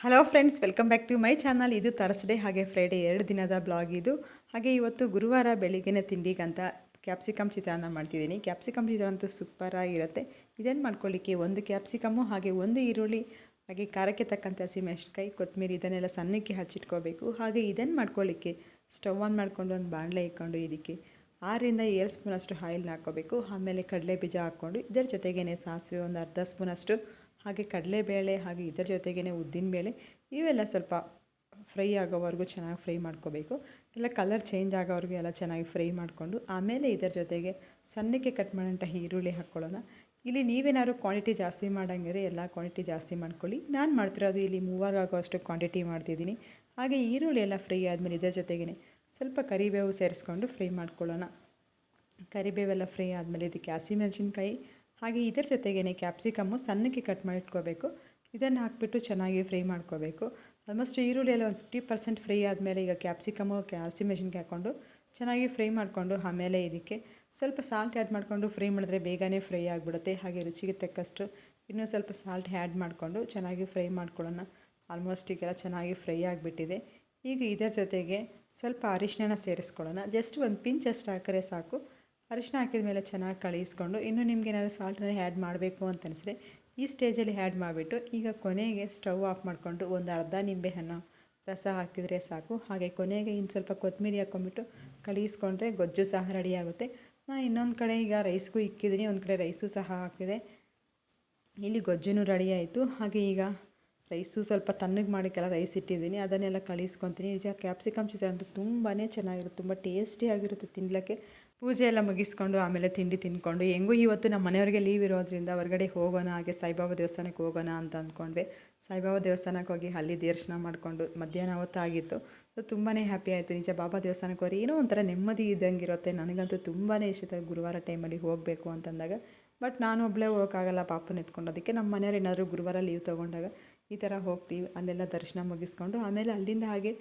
Hello friends welcome back to my channel ಇದು Thursday ಹಾಗೆ Friday ಎರಡು ದಿನದ ಬ್ಲಾಗ್ ಇದು. ಹಾಗೆ ಇವತ್ತು ಗುರುವಾರ ಬೆಳಿಗ್ಗೆನ ತಿಂಡಿಗಂತ ಕ್ಯಾಪ್ಸಿಕಮ್ ಚಿತ್ರಾನ್ನ ಮಾಡ್ತಿದ್ದೀನಿ. ಕ್ಯಾಪ್ಸಿಕಮ್ ಚಿತ್ರ ಅಂತೂ ಸೂಪರಾಗಿರುತ್ತೆ ಇದೇನು ಮಾಡ್ಕೊಳ್ಳಿಕ್ಕೆ? ಒಂದು ಕ್ಯಾಪ್ಸಿಕಮ್ಮು ಹಾಗೆ ಒಂದು ಈರುಳ್ಳಿ, ಹಾಗೆ ಖಾರಕ್ಕೆ ತಕ್ಕಂಥ ಹಸಿಮೆಣಸಿನ್ಕಾಯಿ ಕೊತ್ತಂಬರಿ ಇದನ್ನೆಲ್ಲ ಸಣ್ಣಕ್ಕೆ ಹಚ್ಚಿಟ್ಕೋಬೇಕು. ಹಾಗೆ ಇದನ್ನು ಮಾಡ್ಕೊಳ್ಳಿಕ್ಕೆ? ಸ್ಟವ್ ಆನ್ ಮಾಡಿಕೊಂಡು ಒಂದು ಬಾಣಲೆ ಇಟ್ಕೊಂಡು ಇದಕ್ಕೆ ಆರರಿಂದ ಏಳು ಸ್ಪೂನಷ್ಟು ಆಯಿಲ್ನ ಹಾಕ್ಕೋಬೇಕು. ಆಮೇಲೆ ಕಡಲೆ ಬೀಜ ಹಾಕ್ಕೊಂಡು ಇದರ ಜೊತೆಗೇ ಸಾಸಿವೆ ಒಂದು ಅರ್ಧ ಸ್ಪೂನಷ್ಟು ಹಾಗೆ ಕಡಲೆಬೇಳೆ ಹಾಗೆ ಇದರ ಜೊತೆಗೇ ಉದ್ದಿನಬೇಳೆ ಇವೆಲ್ಲ ಸ್ವಲ್ಪ ಫ್ರೈ ಆಗೋವರೆಗೂ ಚೆನ್ನಾಗಿ ಫ್ರೈ ಮಾಡ್ಕೋಬೇಕು. ಎಲ್ಲ ಕಲರ್ ಚೇಂಜ್ ಆಗೋವರೆಗೂ ಎಲ್ಲ ಚೆನ್ನಾಗಿ ಫ್ರೈ ಮಾಡಿಕೊಂಡು, ಆಮೇಲೆ ಇದರ ಜೊತೆಗೆ ಸಣ್ಣಕ್ಕೆ ಕಟ್ ಮಾಡೋಂಥ ಈರುಳ್ಳಿ ಹಾಕ್ಕೊಳ್ಳೋಣ. ಇಲ್ಲಿ ನೀವೇನಾದ್ರು ಕ್ವಾಂಟಿಟಿ ಜಾಸ್ತಿ ಮಾಡೋಂಗಿದ್ರೆ ಎಲ್ಲ ಕ್ವಾಂಟಿಟಿ ಜಾಸ್ತಿ ಮಾಡ್ಕೊಳ್ಳಿ. ನಾನು ಮಾಡ್ತಿರೋದು ಇಲ್ಲಿ ಮೂವರು ಆಗೋಷ್ಟು ಕ್ವಾಂಟಿಟಿ ಮಾಡ್ತಿದ್ದೀನಿ. ಹಾಗೆ ಈರುಳ್ಳಿ ಎಲ್ಲ ಫ್ರೈ ಆದಮೇಲೆ ಇದರ ಜೊತೆಗೇ ಸ್ವಲ್ಪ ಕರಿಬೇವು ಸೇರಿಸ್ಕೊಂಡು ಫ್ರೈ ಮಾಡ್ಕೊಳ್ಳೋಣ. ಕರಿಬೇವೆಲ್ಲ ಫ್ರೈ ಆದಮೇಲೆ ಇದಕ್ಕೆ ಹಸಿಮೆಣಸಿನ್ಕಾಯಿ ಹಾಗೆ ಇದರ ಜೊತೆಗೇ ಕ್ಯಾಪ್ಸಿಕಮ್ಮು ಸಣ್ಣಕ್ಕೆ ಕಟ್ ಮಾಡಿ ಇಟ್ಕೋಬೇಕು ಇದನ್ನು ಹಾಕ್ಬಿಟ್ಟು ಚೆನ್ನಾಗಿ ಫ್ರೈ ಮಾಡ್ಕೋಬೇಕು. ಆಲ್ಮೋಸ್ಟ್ ಈರುಳ್ಳಿ ಎಲ್ಲ ಒಂದು ಫಿಫ್ಟಿ ಪರ್ಸೆಂಟ್ ಫ್ರೈ ಆದಮೇಲೆ ಈಗ ಕ್ಯಾಪ್ಸಿಕಮ್ಮು ಹಸಿ ಹಸಿಮೆಣಸಿನ್ಕಾಯಿ ಹಾಕ್ಕೊಂಡು ಚೆನ್ನಾಗಿ ಫ್ರೈ ಮಾಡಿಕೊಂಡು ಆಮೇಲೆ ಇದಕ್ಕೆ ಸ್ವಲ್ಪ ಸಾಲ್ಟ್ ಆ್ಯಡ್ ಮಾಡಿಕೊಂಡು ಫ್ರೈ ಮಾಡಿದ್ರೆ ಬೇಗನೆ ಫ್ರೈ ಆಗಿಬಿಡುತ್ತೆ. ಹಾಗೆ ರುಚಿಗೆ ತಕ್ಕಷ್ಟು ಇನ್ನೂ ಸ್ವಲ್ಪ ಸಾಲ್ಟ್ ಆ್ಯಡ್ ಮಾಡಿಕೊಂಡು ಚೆನ್ನಾಗಿ ಫ್ರೈ ಮಾಡ್ಕೊಳ್ಳೋಣ. ಆಲ್ಮೋಸ್ಟ್ ಈಗೆಲ್ಲ ಚೆನ್ನಾಗಿ ಫ್ರೈ ಆಗಿಬಿಟ್ಟಿದೆ. ಈಗ ಇದರ ಜೊತೆಗೆ ಸ್ವಲ್ಪ ಅರಿಶಿನ ಸೇರಿಸ್ಕೊಳ್ಳೋಣ. ಜಸ್ಟ್ ಒಂದು ಪಿಂಚ್ ಅಷ್ಟು ಹಾಕಿದ್ರೆ ಸಾಕು. ಅರಿಶಿನ ಹಾಕಿದ ಮೇಲೆ ಚೆನ್ನಾಗಿ ಕಳಿಸ್ಕೊಂಡು ಇನ್ನು ನಿಮ್ಗೆ ಏನಾದರೂ ಸಾಲ್ಟನ್ನ ಆ್ಯಡ್ ಮಾಡಬೇಕು ಅಂತ ಅನಿಸಿದ್ರೆ ಈ ಸ್ಟೇಜಲ್ಲಿ ಆ್ಯಡ್ ಮಾಡಿಬಿಟ್ಟು ಈಗ ಕೊನೆಗೆ ಸ್ಟವ್ ಆಫ್ ಮಾಡಿಕೊಂಡು ಒಂದು ಅರ್ಧ ನಿಂಬೆಹಣ್ಣು ರಸ ಹಾಕಿದರೆ ಸಾಕು. ಹಾಗೆ ಕೊನೆಗೆ ಇನ್ನು ಸ್ವಲ್ಪ ಕೊತ್ತಂಬರಿ ಹಾಕ್ಕೊಂಬಿಟ್ಟು ಕಳಿಸ್ಕೊಂಡ್ರೆ ಗೊಜ್ಜು ಸಹ ರೆಡಿ ಆಗುತ್ತೆ. ನಾನು ಇನ್ನೊಂದು ಕಡೆ ಈಗ ರೈಸ್ಗೂ ಇಕ್ಕಿದ್ದೀನಿ ಒಂದು ಕಡೆ ರೈಸು ಸಹ ಹಾಕಿದೆ ಇಲ್ಲಿ ಗೊಜ್ಜುನೂ ರೆಡಿ ಆಯಿತು. ಹಾಗೆ ಈಗ ರೈಸು ಸ್ವಲ್ಪ ತಣ್ಣಗೆ ಮಾಡೋಕ್ಕೆಲ್ಲ ರೈಸ್ ಇಟ್ಟಿದ್ದೀನಿ. ಅದನ್ನೆಲ್ಲ ಕಳಿಸ್ಕೊತೀನಿ. ಈಗ ಕ್ಯಾಪ್ಸಿಕಮ್ ಚಿತ್ರ ಅಂತೂ ತುಂಬಾ ಚೆನ್ನಾಗಿರುತ್ತೆ. ತುಂಬ ಟೇಸ್ಟಿಯಾಗಿರುತ್ತೆ ತಿನ್ನಲಿಕ್ಕೆ ಪೂಜೆ ಎಲ್ಲ ಮುಗಿಸ್ಕೊಂಡು ಆಮೇಲೆ ತಿಂಡಿ ತಿನ್ಕೊಂಡು, ಹೆಂಗೂ ಇವತ್ತು ನಮ್ಮ ಮನೆಯವ್ರಿಗೆ ಲೀವ್ ಇರೋದ್ರಿಂದ ಹೊರಗಡೆ ಹೋಗೋಣ, ಹಾಗೆ ಸಾಯಿಬಾಬಾ ದೇವಸ್ಥಾನಕ್ಕೆ ಹೋಗೋಣ ಅಂತ ಅಂದ್ಕೊಂಡ್ವಿ. ಸಾಯಿಬಾಬಾ ದೇವಸ್ಥಾನಕ್ಕೆ ಹೋಗಿ ಅಲ್ಲಿ ದರ್ಶನ ಮಾಡಿಕೊಂಡು ಮಧ್ಯಾಹ್ನ ಹೊತ್ತಾಗಿತ್ತು. ಸೊ ತುಂಬಾ ಹ್ಯಾಪಿ ಆಯಿತು. ನಿಜ ಬಾಬಾ ದೇವಸ್ಥಾನಕ್ಕೆ ಹೋಗಿ ಏನೋ ಒಂಥರ ನೆಮ್ಮದಿ ಇದ್ದಂಗೆ ಇರುತ್ತೆ. ನನಗಂತೂ ತುಂಬಾ ಇಷ್ಟ ಗುರುವಾರ ಟೈಮಲ್ಲಿ ಹೋಗಬೇಕು ಅಂತಂದಾಗ. ಬಟ್ ನಾನು ಒಬ್ಬಳೇ ಹೋಗೋಕ್ಕಾಗಲ್ಲ ಪಾಪನ ಎತ್ಕೊಂಡು ಅದಕ್ಕೆ ನಮ್ಮ ಮನೆಯವ್ರು ಏನಾದರೂ ಗುರುವಾರ ಲೀವ್ ತೊಗೊಂಡಾಗ ಈ ಥರ ಹೋಗ್ತೀವಿ. ಅಲ್ಲೆಲ್ಲ ದರ್ಶನ ಮುಗಿಸ್ಕೊಂಡು ಆಮೇಲೆ ಅಲ್ಲಿಂದ ಹಾಗೆ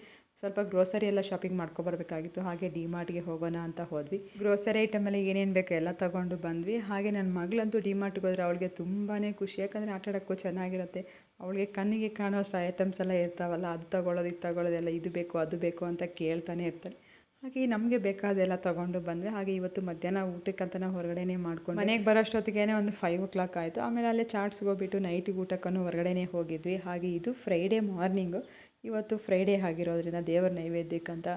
ಸ್ವಲ್ಪ ಗ್ರೋಸರಿ ಎಲ್ಲ ಶಾಪಿಂಗ್ ಮಾಡ್ಕೊಬರ್ಬೇಕಾಗಿತ್ತು. ಹಾಗೆ ಡಿ ಮಾರ್ಟ್ಗೆ ಹೋಗೋಣ ಅಂತ ಹೋದ್ವಿ. ಗ್ರೋಸರಿ ಐಟಮಲ್ಲಿ ಏನೇನು ಬೇಕು ಎಲ್ಲ ತೊಗೊಂಡು ಬಂದ್ವಿ. ಹಾಗೆ ನನ್ನ ಮಗಳಂತೂ ಡಿ ಮಾರ್ಟ್ಗೆ ಹೋದರೆ ಅವಳಿಗೆ ತುಂಬಾ ಖುಷಿ. ಯಾಕಂದರೆ ಆಟ ಆಡೋಕ್ಕೂ ಚೆನ್ನಾಗಿರುತ್ತೆ. ಅವಳಿಗೆ ಕಣ್ಣಿಗೆ ಕಾಣೋಷ್ಟು ಐಟಮ್ಸ್ ಎಲ್ಲ ಇರ್ತಾವಲ್ಲ, ಅದು ತಗೊಳ್ಳೋದು, ಇದು ತೊಗೊಳ್ಳೋದೆಲ್ಲ ಇದು ಬೇಕು, ಅದು ಬೇಕು ಅಂತ ಕೇಳ್ತಾನೆ ಇರ್ತಾರೆ. ಹಾಗೆ ನಮಗೆ ಬೇಕಾದೆಲ್ಲ ತೊಗೊಂಡು ಬಂದ್ವಿ. ಹಾಗೆ ಇವತ್ತು ಮಧ್ಯಾಹ್ನ ಊಟಕ್ಕಂತ ನಾವು ಹೊರಗಡೆನೇ ಮಾಡ್ಕೊಂಡು ಮನೆಗೆ ಬರೋಷ್ಟೊತ್ತಿಗೆ ಒಂದು ಫೈವ್ ಓ ಕ್ಲಾಕ್ ಆಯಿತು. ಆಮೇಲೆ ಅಲ್ಲೇ ಚಾಟ್ಸ್ಗೆ ಹೋಗ್ಬಿಟ್ಟು ನೈಟಿಗೆ ಊಟಕ್ಕೂ ಹೊರಗಡೆನೇ ಹೋಗಿದ್ವಿ. ಹಾಗೆ ಇದು ಫ್ರೈಡೇ ಮಾರ್ನಿಂಗು ಇವತ್ತು ಫ್ರೈಡೇ ಆಗಿರೋದ್ರಿಂದ ದೇವರ ನೈವೇದ್ಯಕ್ಕಂತ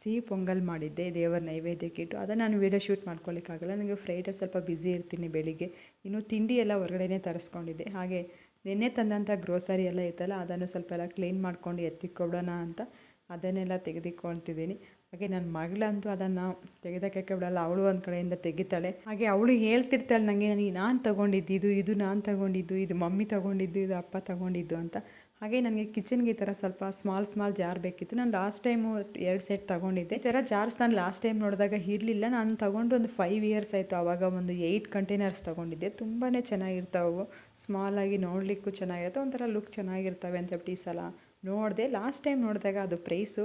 ಸಿಹಿ ಪೊಂಗಲ್ ಮಾಡಿದ್ದೆ. ದೇವರ ನೈವೇದ್ಯಕ್ಕೆ ಇಟ್ಟು ಅದನ್ನು ನಾನು ವೀಡಿಯೋ ಶೂಟ್ ಮಾಡ್ಕೊಳ್ಳಿಕ್ಕಾಗಲ್ಲ ನನಗೆ ಫ್ರೈಡೇ ಸ್ವಲ್ಪ ಬ್ಯುಸಿ ಇರ್ತೀನಿ ಬೆಳಿಗ್ಗೆ. ಇನ್ನು ತಿಂಡಿ ಎಲ್ಲ ಹೊರಗಡೆನೇ ತರಿಸ್ಕೊಂಡಿದ್ದೆ. ಹಾಗೆ ನಿನ್ನೆ ತಂದಂಥ ಗ್ರೋಸರಿ ಎಲ್ಲ ಇತ್ತಲ್ಲ ಅದನ್ನು ಸ್ವಲ್ಪ ಎಲ್ಲ ಕ್ಲೀನ್ ಮಾಡ್ಕೊಂಡು ಎತ್ತಿಕೊಡೋಣ ಅಂತ ಅದನ್ನೆಲ್ಲ ತೆಗೆದುಕೊಳ್ತಿದ್ದೀನಿ. ಹಾಗೆ ನನ್ನ ಮಗಳಂತೂ ಅದನ್ನು ತೆಗೆದಕ್ಕೆ ಬಿಡಲ್ಲ. ಅವಳು ಒಂದು ಕಡೆಯಿಂದ ತೆಗಿತಾಳೆ. ಹಾಗೆ ಅವಳು ಹೇಳ್ತಿರ್ತಾಳೆ ನನಗೆ ನನಗೆ ನಾನು ತಗೊಂಡಿದ್ದು ಇದು ಇದು ನಾನು ತಗೊಂಡಿದ್ದು, ಇದು ಮಮ್ಮಿ ತಗೊಂಡಿದ್ದು, ಇದು ಅಪ್ಪ ತಗೊಂಡಿದ್ದು ಅಂತ. ಹಾಗೆ ನನಗೆ ಕಿಚನ್ಗೆ ಈ ಥರ ಸ್ವಲ್ಪ ಸ್ಮಾಲ್ ಸ್ಮಾಲ್ ಜಾರ್ ಬೇಕಿತ್ತು. ನಾನು ಲಾಸ್ಟ್ ಟೈಮು ಎರಡು ಸೆಟ್ ತೊಗೊಂಡಿದ್ದೆ. ಈ ಥರ ಜಾರ್ಸ್ ನಾನು ಲಾಸ್ಟ್ ಟೈಮ್ ನೋಡಿದಾಗ ಇರಲಿಲ್ಲ. ನಾನು ತೊಗೊಂಡು ಒಂದು ಫೈವ್ ಇಯರ್ಸ್ ಆಯಿತು. ಆವಾಗ ಒಂದು ಏಯ್ಟ್ ಕಂಟೈನರ್ಸ್ ತೊಗೊಂಡಿದ್ದೆ. ತುಂಬಾ ಚೆನ್ನಾಗಿರ್ತಾವೆ. ಆಗಿ ನೋಡಲಿಕ್ಕೂ ಚೆನ್ನಾಗಿರುತ್ತೆ. ಒಂಥರ ಲುಕ್ ಚೆನ್ನಾಗಿರ್ತವೆ ಅಂತ ಹೇಳ್ಬಿಟ್ಟು ಈ ಸಲ ನೋಡಿದೆ. ಲಾಸ್ಟ್ ಟೈಮ್ ನೋಡಿದಾಗ ಅದು ಪ್ರೈಸು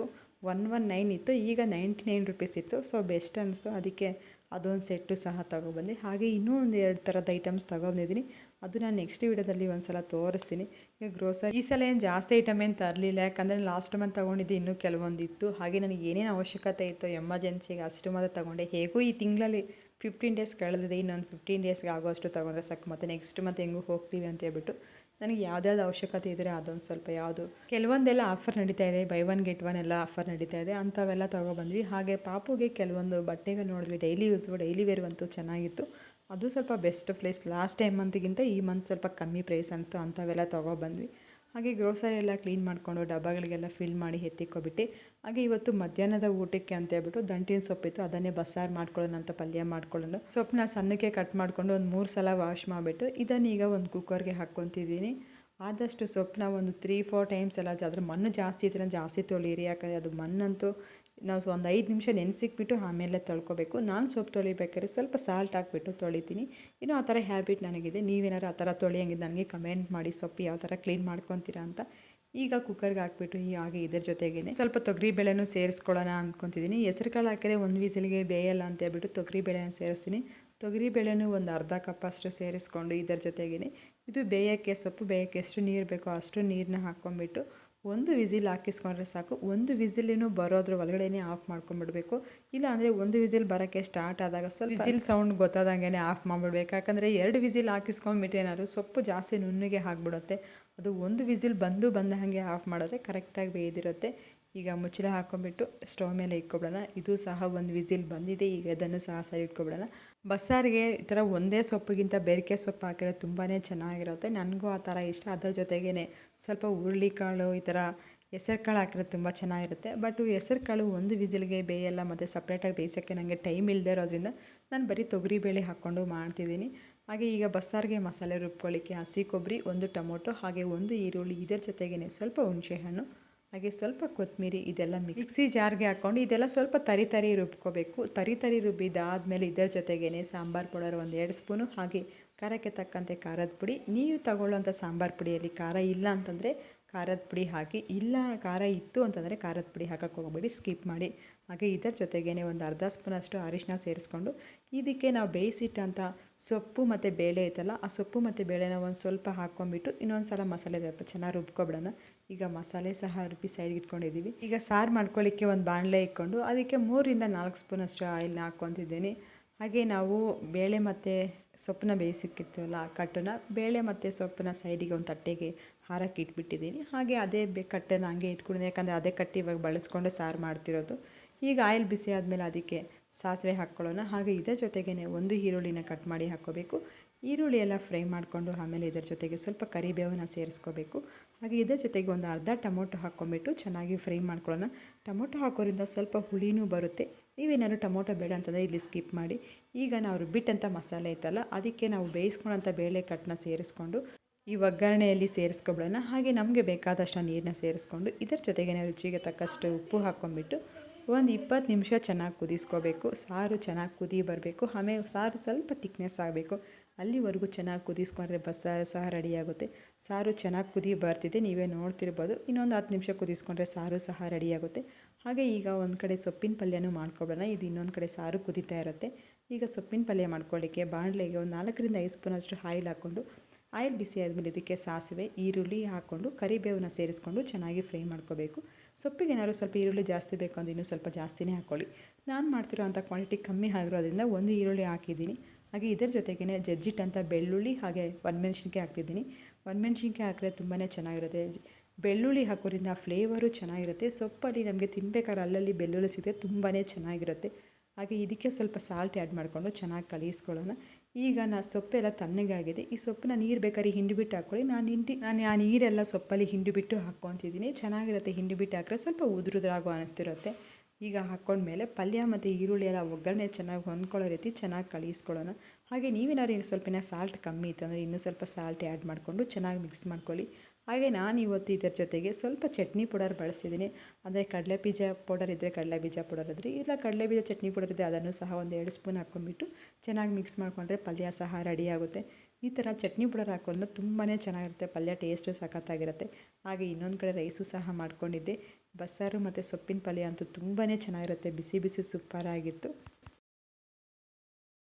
ಒನ್ ಒನ್ ನೈನ್ ಇತ್ತು, ಈಗ ನೈಂಟಿ ನೈನ್ ರುಪೀಸ್ ಇತ್ತು. ಸೊ ಬೆಸ್ಟ್ ಅನ್ನಿಸ್ತು ಅದಕ್ಕೆ ಅದೊಂದು ಸೆಟ್ಟು ಸಹ ತೊಗೊಬಂದೆ. ಹಾಗೆ ಇನ್ನೂ ಒಂದು ಎರಡು ಥರದ ಐಟಮ್ಸ್ ತೊಗೊಂಡಿದ್ದೀನಿ. ಅದು ನಾನು ನೆಕ್ಸ್ಟ್ ವೀಡಿಯೋದಲ್ಲಿ ಒಂದು ಸಲ ತೋರಿಸ್ತೀನಿ. ಈಗ ಗ್ರೋಸರಿ ಈ ಸಲ ಏನು ಜಾಸ್ತಿ ಐಟಮ್ ಏನು ತರಲಿಲ್ಲ. ಯಾಕಂದರೆ ಲಾಸ್ಟ್ ಮಂತ್ ತೊಗೊಂಡಿದ್ದೆ ಇನ್ನೂ ಕೆಲವೊಂದಿತ್ತು. ಹಾಗೆ ನನಗೆ ಏನೇನು ಅವಶ್ಯಕತೆ ಇತ್ತು ಎಮರ್ಜೆನ್ಸಿಗೆ ಅಷ್ಟು ಮಾತ್ರ ತೊಗೊಂಡೆ. ಹೇಗೂ ಈ ತಿಂಗಳಲ್ಲಿ ಫಿಫ್ಟೀನ್ ಡೇಸ್ ಕಳೆದಿದೆ. ಇನ್ನೊಂದು ಫಿಫ್ಟೀನ್ ಡೇಸ್ಗೆ ಆಗೋಷ್ಟು ತೊಗೊಂಡ್ರೆ ಸಾಕು. ಮತ್ತು ನೆಕ್ಸ್ಟ್ ಮತ್ತೆ ಹೆಂಗೂ ಹೋಗ್ತೀವಿ ಅಂತ ಹೇಳ್ಬಿಟ್ಟು ನನಗೆ ಯಾವ್ದಾವ್ದು ಅವಶ್ಯಕತೆ ಇದ್ದರೆ ಅದೊಂದು ಸ್ವಲ್ಪ ಯಾವುದು. ಕೆಲವೊಂದೆಲ್ಲ ಆಫರ್ ನಡೀತಾ ಇದೆ. ಬೈ ಒನ್ ಗೆಟ್ ಒನ್ ಎಲ್ಲ ಆಫರ್ ನಡೀತಾ ಇದೆ. ಅಂಥವೆಲ್ಲ ತೊಗೊಬಂದ್ವಿ. ಹಾಗೆ ಪಾಪುಗೆ ಕೆಲವೊಂದು ಬಟ್ಟೆಗಳು ನೋಡಿದ್ವಿ. ಡೈಲಿ ಯೂಸ್ ಡೈಲಿ ವೇರ್ ಅಂತೂ ಚೆನ್ನಾಗಿತ್ತು. ಅದು ಸ್ವಲ್ಪ ಬೆಸ್ಟ್ ಪ್ಲೇಸ್ ಲಾಸ್ಟ್ ಟೈಮ್ ಮಂತಿಗಿಂತ ಈ ಮಂತ್ ಸ್ವಲ್ಪ ಕಮ್ಮಿ ಪ್ರೈಸ್ ಅನಿಸ್ತು. ಅಂಥವೆಲ್ಲ ತೊಗೊಬಂದ್ವಿ. ಹಾಗೆ ಗ್ರೋಸರಿ ಎಲ್ಲ ಕ್ಲೀನ್ ಮಾಡಿಕೊಂಡು ಡಬ್ಬಗಳಿಗೆಲ್ಲ ಫಿಲ್ ಮಾಡಿ ಎತ್ತಿಕೊಬಿಟ್ಟು ಹಾಗೆ ಇವತ್ತು ಮಧ್ಯಾಹ್ನದ ಊಟಕ್ಕೆ ಅಂತ ಹೇಳ್ಬಿಟ್ಟು ದಂಟಿನ ಸೊಪ್ಪಿತ್ತು ಅದನ್ನೇ ಬಸ್ಸಾರು ಮಾಡ್ಕೊಳ್ಳೋಣ ಅಂತ ಪಲ್ಯ ಮಾಡ್ಕೊಳ್ಳೋಣ. ಸೊಪ್ಪನ್ನ ಸಣ್ಣಕ್ಕೆ ಕಟ್ ಮಾಡಿಕೊಂಡು ಒಂದು ಮೂರು ಸಲ ವಾಶ್ ಮಾಡಿಬಿಟ್ಟು ಇದನ್ನೀಗ ಒಂದು ಕುಕ್ಕರ್ಗೆ ಹಾಕ್ಕೊತಿದ್ದೀನಿ. ಆದಷ್ಟು ಸೊಪ್ಪನ್ನ ಒಂದು ತ್ರೀ ಫೋರ್ ಟೈಮ್ಸ್ ಎಲ್ಲ ಅದ್ರ ಮಣ್ಣು ಜಾಸ್ತಿ ಇದ್ರೆ ಜಾಸ್ತಿ ತೊಳೀರಿ ಯಾಕಂದರೆ ಅದು ಮಣ್ಣಂತೂ ನಾವು ಒಂದು ಐದು ನಿಮಿಷ ನೆನೆಸಿಕ್ಬಿಟ್ಟು ಆಮೇಲೆ ತೊಳ್ಕೊಬೇಕು. ನಾನು ಸೊಪ್ಪು ತೊಳಿಬೇಕಾದ್ರೆ ಸ್ವಲ್ಪ ಸಾಲ್ಟ್ ಹಾಕ್ಬಿಟ್ಟು ತೊಳಿತೀನಿ. ಇನ್ನೂ ಆ ಥರ ಹ್ಯಾಬಿಟ್ ನನಗಿದೆ. ನೀವೇನಾರು ಆ ಥರ ತೊಳೆಯಂಗಿದ್ದು ನನಗೆ ಕಮೆಂಟ್ ಮಾಡಿ ಸೊಪ್ಪು ಯಾವ ಥರ ಕ್ಲೀನ್ ಮಾಡ್ಕೊತೀರಾ ಅಂತ. ಈಗ ಕುಕ್ಕರ್ಗೆ ಹಾಕ್ಬಿಟ್ಟು ಹಾಗೆ ಇದ್ರ ಜೊತೆಗೇ ಸ್ವಲ್ಪ ತೊಗರಿ ಬೇಳೆನೂ ಸೇರಿಸ್ಕೊಳ್ಳೋಣ ಅಂದ್ಕೊತಿದ್ದೀನಿ ಹೆಸರು ಕಾಳು ಹಾಕಿದ್ರೆ ಒಂದು ವಿಸಿಲಿಗೆ ಬೇಯಲ್ಲ ಅಂತ ಹೇಳ್ಬಿಟ್ಟು ತೊಗರಿ ಬೇಳೆನ ಸೇರಿಸ್ತೀನಿ. ತೊಗರಿ ಬೇಳೆನೂ ಒಂದು ಅರ್ಧ ಕಪ್ ಅಷ್ಟು ಸೇರಿಸ್ಕೊಂಡು ಇದರ ಜೊತೆಗೇ ಇದು ಬೇಯೋಕ್ಕೆ, ಸೊಪ್ಪು ಬೇಯೋಕ್ಕೆ ಎಷ್ಟು ನೀರು ಬೇಕೋ ಅಷ್ಟು ನೀರನ್ನ ಹಾಕ್ಕೊಂಬಿಟ್ಟು ಒಂದು ವಿಸಿಲ್ ಹಾಕಿಸ್ಕೊಂಡ್ರೆ ಸಾಕು. ಒಂದು ವಿಸಿಲಿನೂ ಬರೋದ್ರ ಒಳಗಡೆನೇ ಆಫ್ ಮಾಡ್ಕೊಂಡ್ಬಿಡ್ಬೇಕು ಇಲ್ಲ ಅಂದರೆ ಒಂದು ವಿಸಿಲ್ ಬರೋಕ್ಕೆ ಸ್ಟಾರ್ಟ್ ಆದಾಗ ಸ್ವಲ್ಪ ವಿಸಿಲ್ ಸೌಂಡ್ ಗೊತ್ತಾದಂಗೆ ಆಫ್ ಮಾಡಿಬಿಡ್ಬೇಕು. ಯಾಕಂದರೆ ಎರಡು ವಿಸಿಲ್ ಹಾಕಿಸ್ಕೊಂಡ್ಬಿಟ್ಟು ಏನಾದ್ರು ಸೊಪ್ಪು ಜಾಸ್ತಿ ನುಣ್ಣಗೆ ಆಗಿಬಿಡುತ್ತೆ. ಅದು ಒಂದು ವಿಸಿಲ್ ಬಂದು ಬಂದ ಹಾಗೆ ಆಫ್ ಮಾಡಿದ್ರೆ ಕರೆಕ್ಟಾಗಿ ಬೇಯ್ದಿರುತ್ತೆ. ಈಗ ಮುಚ್ಚಳ ಹಾಕ್ಕೊಂಬಿಟ್ಟು ಸ್ಟವ್ ಮೇಲೆ ಇಟ್ಕೊಬಿಡೋಣ. ಇದು ಸಹ ಒಂದು ವಿಸಿಲ್ ಬಂದಿದೆ, ಈಗ ಅದನ್ನು ಸಹ ಸರಿ ಇಟ್ಕೊಬಿಡೋಣ. ಬಸ್ಸಾರಿಗೆ ಈ ಥರ ಒಂದೇ ಸೊಪ್ಪಿಗಿಂತ ಬೇರಿಕೆ ಸೊಪ್ಪು ಹಾಕಿದ್ರೆ ತುಂಬಾ ಚೆನ್ನಾಗಿರುತ್ತೆ. ನನಗೂ ಆ ಥರ ಇಷ್ಟ. ಅದರ ಜೊತೆಗೇ ಸ್ವಲ್ಪ ಹುರುಳಿಕಾಳು ಈ ಥರ ಹೆಸರು ಕಾಳು ಹಾಕಿದ್ರೆ ತುಂಬ ಚೆನ್ನಾಗಿರುತ್ತೆ. ಬಟ್ ಹೆಸರು ಕಾಳು ಒಂದು ವಿಸಿಲ್ಗೆ ಬೇಯಲ್ಲ, ಮತ್ತು ಸಪ್ರೇಟಾಗಿ ಬೇಯಿಸೋಕ್ಕೆ ನನಗೆ ಟೈಮ್ ಇಲ್ಲದೆ ಇರೋದ್ರಿಂದ ನಾನು ಬರೀ ತೊಗರಿಬೇಳೆ ಹಾಕ್ಕೊಂಡು ಮಾಡ್ತಿದ್ದೀನಿ. ಹಾಗೆ ಈಗ ಬಸ್ಸಾರಿಗೆ ಮಸಾಲೆ ರುಬ್ಕೊಳ್ಳಿಕ್ಕೆ ಹಸಿ ಕೊಬ್ಬರಿ, ಒಂದು ಟೊಮೊಟೊ, ಹಾಗೆ ಒಂದು ಈರುಳ್ಳಿ, ಇದರ ಜೊತೆಗೇ ಸ್ವಲ್ಪ ಹುಣಸೆಹಣ್ಣು ಹಾಗೆ ಸ್ವಲ್ಪ ಕೊತ್ತಂಬರಿ ಇದೆಲ್ಲ ಮಿಕ್ಸಿ ಜಾರ್ಗೆ ಹಾಕ್ಕೊಂಡು ಇದೆಲ್ಲ ಸ್ವಲ್ಪ ತರಿ ತರಿ ರುಬ್ಕೋಬೇಕು. ತರಿ ತರಿ ರುಬ್ಬಿದಾದ್ಮೇಲೆ ಇದರ ಜೊತೆಗೇ ಸಾಂಬಾರು ಪೌಡರ್ ಒಂದು ಎರಡು ಸ್ಪೂನು, ಹಾಗೆ ಖಾರಕ್ಕೆ ತಕ್ಕಂತೆ ಖಾರದ ಪುಡಿ. ನೀವು ತಗೊಳ್ಳೋಂಥ ಸಾಂಬಾರು ಪುಡಿಯಲ್ಲಿ ಖಾರ ಇಲ್ಲ ಅಂತಂದರೆ ಖಾರದ ಪುಡಿ ಹಾಕಿ, ಇಲ್ಲ ಖಾರ ಇತ್ತು ಅಂತಂದರೆ ಖಾರದ ಪುಡಿ ಹಾಕಕ್ಕೆ ಹೋಗಬೇಡಿ, ಸ್ಕಿಪ್ ಮಾಡಿ. ಹಾಗೆ ಇದರ ಜೊತೆಗೇ ಒಂದು ಅರ್ಧ ಸ್ಪೂನಷ್ಟು ಅರಿಶಿನ ಸೇರಿಸ್ಕೊಂಡು, ಇದಕ್ಕೆ ನಾವು ಬೇಯಿಸಿಟ್ಟಂಥ ಸೊಪ್ಪು ಮತ್ತು ಬೇಳೆ ಐತಲ್ಲ, ಆ ಸೊಪ್ಪು ಮತ್ತು ಬೇಳೆನ ಒಂದು ಸ್ವಲ್ಪ ಹಾಕ್ಕೊಂಬಿಟ್ಟು ಇನ್ನೊಂದು ಸಲ ಮಸಾಲೆ ಚೆನ್ನಾಗಿ ರುಬ್ಕೊಬಿಡೋಣ ಈಗ ಮಸಾಲೆ ಸಹ ರುಬ್ಬಿ ಸೈಡ್ಗೆ ಇಟ್ಕೊಂಡಿದ್ದೀವಿ ಈಗ ಸಾರು ಮಾಡ್ಕೊಳ್ಳಿಕ್ಕೆ ಒಂದು ಬಾಣಲೆ ಇಟ್ಕೊಂಡು, ಅದಕ್ಕೆ ಮೂರಿಂದ ನಾಲ್ಕು ಸ್ಪೂನಷ್ಟು ಆಯಿಲ್ನ ಹಾಕ್ಕೊತಿದ್ದೀನಿ. ಹಾಗೆ ನಾವು ಬೇಳೆ ಮತ್ತು ಸೊಪ್ಪನ್ನ ಬೇಯಿಸಿಕ್ಕಿರ್ತೀವಲ್ಲ ಆ ಕಟ್ಟನ್ನ ಬೇಳೆ ಮತ್ತು ಸೊಪ್ಪನ್ನ ಸೈಡಿಗೆ ಒಂದು ತಟ್ಟೆಗೆ ಹಾರಕ್ಕೆ ಇಟ್ಬಿಟ್ಟಿದ್ದೀನಿ. ಹಾಗೆ ಅದೇ ಬೆ ಕಟ್ಟನ್ನು ಹಂಗೆ ಇಟ್ಕೊಂಡಿದ್ದೀನಿ. ಯಾಕಂದರೆ ಅದೇ ಕಟ್ಟಿ ಇವಾಗ ಬಳಸ್ಕೊಂಡು ಸಾರು ಮಾಡ್ತಿರೋದು. ಈಗ ಆಯಿಲ್ ಬಿಸಿ ಆದಮೇಲೆ ಅದಕ್ಕೆ ಸಾಸಿವೆ ಹಾಕ್ಕೊಳ್ಳೋಣ. ಹಾಗೆ ಇದರ ಜೊತೆಗೇ ಒಂದು ಈರುಳ್ಳಿನ ಕಟ್ ಮಾಡಿ ಹಾಕ್ಕೋಬೇಕು. ಈರುಳ್ಳಿ ಎಲ್ಲ ಫ್ರೈ ಮಾಡಿಕೊಂಡು ಆಮೇಲೆ ಇದರ ಜೊತೆಗೆ ಸ್ವಲ್ಪ ಕರಿಬೇವನ್ನ ಸೇರಿಸ್ಕೋಬೇಕು. ಹಾಗೆ ಇದರ ಜೊತೆಗೆ ಒಂದು ಅರ್ಧ ಟೊಮೊಟೊ ಹಾಕ್ಕೊಂಬಿಟ್ಟು ಚೆನ್ನಾಗಿ ಫ್ರೈ ಮಾಡ್ಕೊಳ್ಳೋಣ. ಟೊಮೊಟೊ ಹಾಕೋದ್ರಿಂದ ಸ್ವಲ್ಪ ಹುಳಿನೂ ಬರುತ್ತೆ. ನೀವೇನಾದ್ರು ಟೊಮೊಟೊ ಬೇಡ ಅಂತಂದರೆ ಇಲ್ಲಿ ಸ್ಕಿಪ್ ಮಾಡಿ. ಈಗ ನಾವು ರುಬ್ಬಿಟ್ಟಂಥ ಮಸಾಲೆ ಐತಲ್ಲ, ಅದಕ್ಕೆ ನಾವು ಬೇಯಿಸ್ಕೊಳ್ಳೋಂಥ ಬೇಳೆ ಕಟ್ಟನ್ನ ಸೇರಿಸ್ಕೊಂಡು ಈ ಒಗ್ಗರಣೆಯಲ್ಲಿ ಸೇರಿಸ್ಕೊಬಿಡೋಣ. ಹಾಗೆ ನಮಗೆ ಬೇಕಾದಷ್ಟು ನೀರನ್ನ ಸೇರಿಸ್ಕೊಂಡು ಇದರ ಜೊತೆಗೆ ರುಚಿಗೆ ತಕ್ಕಷ್ಟು ಉಪ್ಪು ಹಾಕ್ಕೊಂಡ್ಬಿಟ್ಟು ಒಂದು ಇಪ್ಪತ್ತು ನಿಮಿಷ ಚೆನ್ನಾಗಿ ಕುದಿಸ್ಕೋಬೇಕು. ಸಾರು ಚೆನ್ನಾಗಿ ಕುದಿ ಬರಬೇಕು. ಆಮೇಲೆ ಸಾರು ಸ್ವಲ್ಪ ತಿಕ್ನೆಸ್ ಆಗಬೇಕು. ಅಲ್ಲಿವರೆಗೂ ಚೆನ್ನಾಗಿ ಕುದಿಸ್ಕೊಂಡ್ರೆ ಬಸ್ಸಾರು ಸಹ ರೆಡಿಯಾಗುತ್ತೆ ಸಾರು ಚೆನ್ನಾಗಿ ಕುದಿ ಬರ್ತಿದೆ. ನೀವೇ ನೋಡ್ತಿರ್ಬೋದು. ಇನ್ನೊಂದು ಹತ್ತು ನಿಮಿಷ ಕುದಿಸ್ಕೊಂಡ್ರೆ ಸಾರು ಸಹ ರೆಡಿಯಾಗುತ್ತೆ ಹಾಗೆ ಈಗ ಒಂದು ಕಡೆ ಸೊಪ್ಪಿನ ಪಲ್ಯನೂ ಮಾಡ್ಕೊಬೋಣ ಇದು ಇನ್ನೊಂದು ಕಡೆ ಸಾರು ಕುದೀತಾ ಇರುತ್ತೆ. ಈಗ ಸೊಪ್ಪಿನ ಪಲ್ಯ ಮಾಡ್ಕೊಳ್ಳಿಕ್ಕೆ ಬಾಣಲೆಗೆ ಒಂದು ನಾಲ್ಕರಿಂದ ಐದು ಸ್ಪೂನಷ್ಟು ಆಯಿಲ್ ಹಾಕ್ಕೊಂಡು ಆಯಿಲ್ ಬಿಸಿ ಆದಮೇಲೆ ಇದಕ್ಕೆ ಸಾಸಿವೆ, ಈರುಳ್ಳಿ ಹಾಕ್ಕೊಂಡು ಕರಿಬೇವನ್ನ ಸೇರಿಸ್ಕೊಂಡು ಚೆನ್ನಾಗಿ ಫ್ರೈ ಮಾಡ್ಕೋಬೇಕು. ಸೊಪ್ಪಿಗೆ ಏನಾದ್ರು ಸ್ವಲ್ಪ ಈರುಳ್ಳಿ ಜಾಸ್ತಿ ಬೇಕು ಅಂದರೆ ಇನ್ನೂ ಸ್ವಲ್ಪ ಜಾಸ್ತಿನೇ ಹಾಕ್ಕೊಳ್ಳಿ ನಾನು ಮಾಡ್ತಿರೋ ಅಂಥ ಕ್ವಾಂಟಿಟಿ ಕಮ್ಮಿ ಆಗಿರೋದ್ರಿಂದ ಒಂದು ಈರುಳ್ಳಿ ಹಾಕಿದ್ದೀನಿ. ಹಾಗೆ ಇದರ ಜೊತೆಗೇ ಜಜ್ಜಿಟ್ಟಂಥ ಬೆಳ್ಳುಳ್ಳಿ ಹಾಗೆ ಒಣಮೆಣ್ಸಿನ್ಕಾಯಿ ಹಾಕ್ತಿದ್ದೀನಿ. ಒಣಮೆಣ್ಸಿನ್ಕಾಯಿ ಹಾಕಿದ್ರೆ ತುಂಬಾ ಚೆನ್ನಾಗಿರುತ್ತೆ. ಬೆಳ್ಳುಳ್ಳಿ ಹಾಕೋದ್ರಿಂದ ಫ್ಲೇವರು ಚೆನ್ನಾಗಿರುತ್ತೆ. ಸೊಪ್ಪಲ್ಲಿ ನಮಗೆ ತಿನ್ಬೇಕಾದ್ರೆ ಅಲ್ಲಲ್ಲಿ ಬೆಳ್ಳುಳ್ಳಿ ಸಿಗುತ್ತೆ ತುಂಬಾ ಚೆನ್ನಾಗಿರುತ್ತೆ. ಹಾಗೆ ಇದಕ್ಕೆ ಸ್ವಲ್ಪ ಸಾಲ್ಟ್ ಆ್ಯಡ್ ಮಾಡಿಕೊಂಡು ಚೆನ್ನಾಗಿ ಕಲಿಸ್ಕೊಳ್ಳೋಣ. ಈಗ ನಾ ಸೊಪ್ಪೆಲ್ಲ ತಣ್ಣಗಾಗಿದೆ. ಈ ಸೊಪ್ಪನ್ನ ನೀರು ಬೇಕಾದ್ರೆ ಹಿಂಡಿಬಿಟ್ಟು ಹಾಕ್ಕೊಳ್ಳಿ ನಾನು ಹಿಂಡಿ, ನಾನು ಆ ನೀರೆಲ್ಲ ಸೊಪ್ಪಲ್ಲಿ ಹಿಂಡಿಬಿಟ್ಟು ಹಾಕ್ಕೊತಿದ್ದೀನಿ. ಚೆನ್ನಾಗಿರುತ್ತೆ ಹಿಂಡಿಬಿಟ್ಟು ಹಾಕಿದ್ರೆ ಸ್ವಲ್ಪ ಉದುರುದ್ರಾಗೋ ಅನಿಸ್ತಿರುತ್ತೆ. ಈಗ ಹಾಕ್ಕೊಂಡ್ಮೇಲೆ ಪಲ್ಯ ಮತ್ತು ಈರುಳ್ಳಿ ಎಲ್ಲ ಒಗ್ಗರಣೆ ಚೆನ್ನಾಗಿ ಹೊಂದ್ಕೊಳ್ಳೋ ರೀತಿ ಚೆನ್ನಾಗಿ ಕಳಿಸ್ಕೊಳ್ಳೋಣ ಹಾಗೆ ನೀವೇನಾದ್ರು ಇನ್ನು ಸ್ವಲ್ಪ ಸಾಲ್ಟ್ ಕಮ್ಮಿ ಇತ್ತು ಅಂದರೆ ಇನ್ನೂ ಸ್ವಲ್ಪ ಸಾಲ್ಟ್ ಆ್ಯಡ್ ಮಾಡಿಕೊಂಡು ಚೆನ್ನಾಗಿ ಮಿಕ್ಸ್ ಮಾಡ್ಕೊಳ್ಳಿ. ಹಾಗೆ ನಾನು ಇವತ್ತು ಇದರ ಜೊತೆಗೆ ಸ್ವಲ್ಪ ಚಟ್ನಿ ಪೌಡರ್ ಬಳಸಿದ್ದೀನಿ. ಅಂದರೆ ಕಡಲೆ ಬೀಜ ಪೌಡರ್ ಇದ್ದರೆ ಕಡಲೆ ಬೀಜ ಪೌಡರ್ ಇದ್ದರೆ ಇಲ್ಲ ಕಡಲೆ ಬೀಜ ಚಟ್ನಿ ಪೌಡರ್ ಇದ್ದರೆ ಅದನ್ನು ಸಹ ಒಂದು ಎರಡು ಸ್ಪೂನ್ ಹಾಕ್ಕೊಂಡ್ಬಿಟ್ಟು ಚೆನ್ನಾಗಿ ಮಿಕ್ಸ್ ಮಾಡಿಕೊಂಡ್ರೆ ಪಲ್ಯ ಸಹ ರೆಡಿಯಾಗುತ್ತೆ ಈ ಥರ ಚಟ್ನಿ ಪೌಡರ್ ಹಾಕೋದ್ರಿಂದ ತುಂಬಾ ಚೆನ್ನಾಗಿರುತ್ತೆ, ಪಲ್ಯ ಟೇಸ್ಟು ಸಖತ್ತಾಗಿರುತ್ತೆ. ಹಾಗೆ ಇನ್ನೊಂದು ಕಡೆ ರೈಸು ಸಹ ಮಾಡ್ಕೊಂಡಿದ್ದೆ. ಬಸ್ಸಾರು ಮತ್ತು ಸೊಪ್ಪಿನ ಪಲ್ಯ ಅಂತೂ ತುಂಬಾ ಚೆನ್ನಾಗಿರುತ್ತೆ, ಬಿಸಿ ಬಿಸಿ ಸೂಪರಾಗಿತ್ತು